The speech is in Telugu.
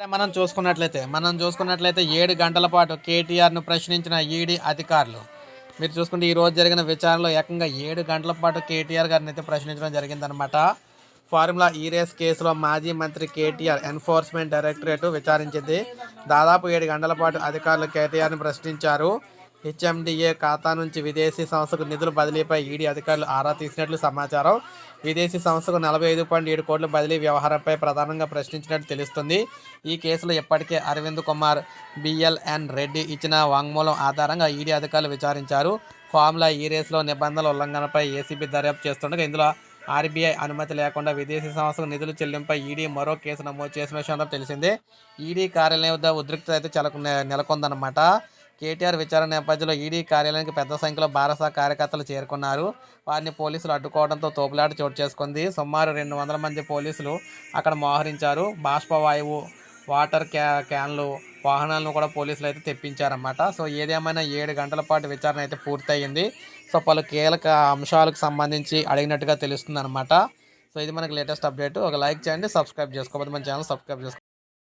మనం చూసుకున్నట్లయితే మనం చూసుకున్నట్లయితే ఏడు గంటల పాటు కేటీఆర్ను ప్రశ్నించిన ఈడీ అధికారులు. మీరు చూసుకుంటే ఈ రోజు జరిగిన విచారణలో ఏకంగా ఏడు గంటల పాటు కేటీఆర్ గారిని అయితే ప్రశ్నించడం జరిగిందనమాట ఫార్ములా ఈ రేస్ కేసులో మాజీ మంత్రి కేటీఆర్ ఎన్ఫోర్స్మెంట్ డైరెక్టరేట్ విచారించింది. దాదాపు ఏడు గంటల పాటు అధికారులు కేటీఆర్ని ప్రశ్నించారు. హెచ్ఎండిఏ ఖాతా నుంచి విదేశీ సంస్థకు నిధుల బదిలీపై ఈడీ అధికారులు ఆరా తీసినట్లు సమాచారం. విదేశీ సంస్థకు నలభై ఐదు పాయింట్ ఏడు కోట్ల బదిలీ వ్యవహారంపై ప్రధానంగా ప్రశ్నించినట్టు తెలుస్తుంది. ఈ కేసులో ఇప్పటికే అరవింద్ కుమార్ బిఎల్ఎన్ రెడ్డి ఇచ్చిన వాంగ్మూలం ఆధారంగా ఈడీ అధికారులు విచారించారు. ఫార్ములా ఈ రేసులో నిబంధనల ఉల్లంఘనపై ఏసీబీ దర్యాప్తు చేస్తుండగా ఇందులో ఆర్బీఐ అనుమతి లేకుండా విదేశీ సంస్థకు నిధులు చెల్లింపై ఈడీ మరో కేసు నమోదు చేసిన విషయం తెలిసిందే. ఈడీ కార్యాలయం వద్ద ఉద్రిక్తత అయితే చెలకు నెలకొందన్నమాట. కేటీఆర్ విచారణ నేపథ్యంలో ఈడీ కార్యాలయానికి పెద్ద సంఖ్యలో భారత కార్యకర్తలు చేరుకున్నారు. వారిని పోలీసులు అడ్డుకోవడంతో తోపులాట చోటు చేసుకుంది. సుమారు రెండు వందల మంది పోలీసులు అక్కడ మోహరించారు. బాష్పవాయువు వాటర్ క్యా క్యాన్లు వాహనాలను కూడా పోలీసులు అయితే తెప్పించారన్నమాట. సో ఏదేమైనా ఏడు గంటల పాటు విచారణ అయితే పూర్తయింది. సో పలు కీలక అంశాలకు సంబంధించి అడిగినట్టుగా తెలుస్తుంది అనమాట సో ఇది మనకి లేటెస్ట్ అప్డేట్. ఒక లైక్ చేయండి సబ్స్క్రైబ్ చేసుకోకపోతే మన ఛానల్ సబ్స్క్రైబ్ చేసుకోండి